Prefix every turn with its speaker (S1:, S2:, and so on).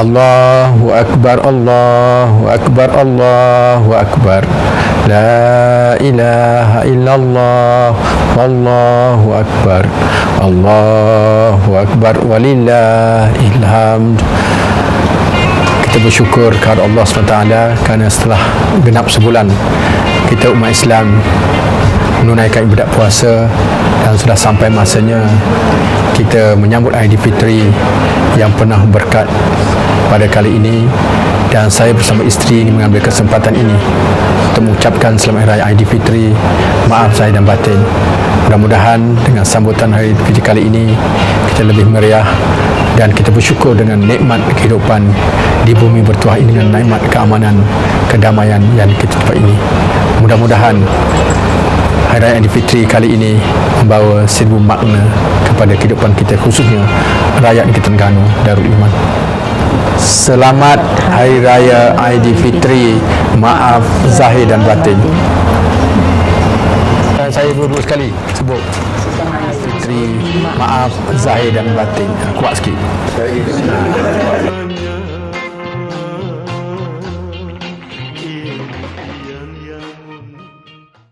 S1: Allahu Akbar Allahu Akbar Allahu Akbar. La ilaha illallah Wallahu Akbar. Allahu Akbar. Walillahil hamd. Kita bersyukur kepada Allah SWT kerana setelah genap sebulan kita umat Islam menunaikan ibadat puasa dan sudah sampai masanya kita menyambut Aidilfitri yang pernah berkat pada kali ini dan saya bersama isteri ini mengambil kesempatan ini untuk mengucapkan selamat Hari Aidilfitri maaf saya dan batin mudah-mudahan dengan sambutan Hari Aidilfitri kali ini kita lebih meriah dan kita bersyukur dengan nikmat kehidupan di bumi bertuah ini dengan nikmat keamanan, kedamaian yang kita dapat ini. Mudah-mudahan Hari Raya Aidilfitri kali ini membawa seribu makna kepada kehidupan kita khususnya rakyat Negeri Terengganu Darul Iman. Selamat Hari Raya Aidilfitri. Maaf zahir dan batin. Dan saya dua-dua sekali sebut Fitri, maaf zahir dan batin. Kuat sikit.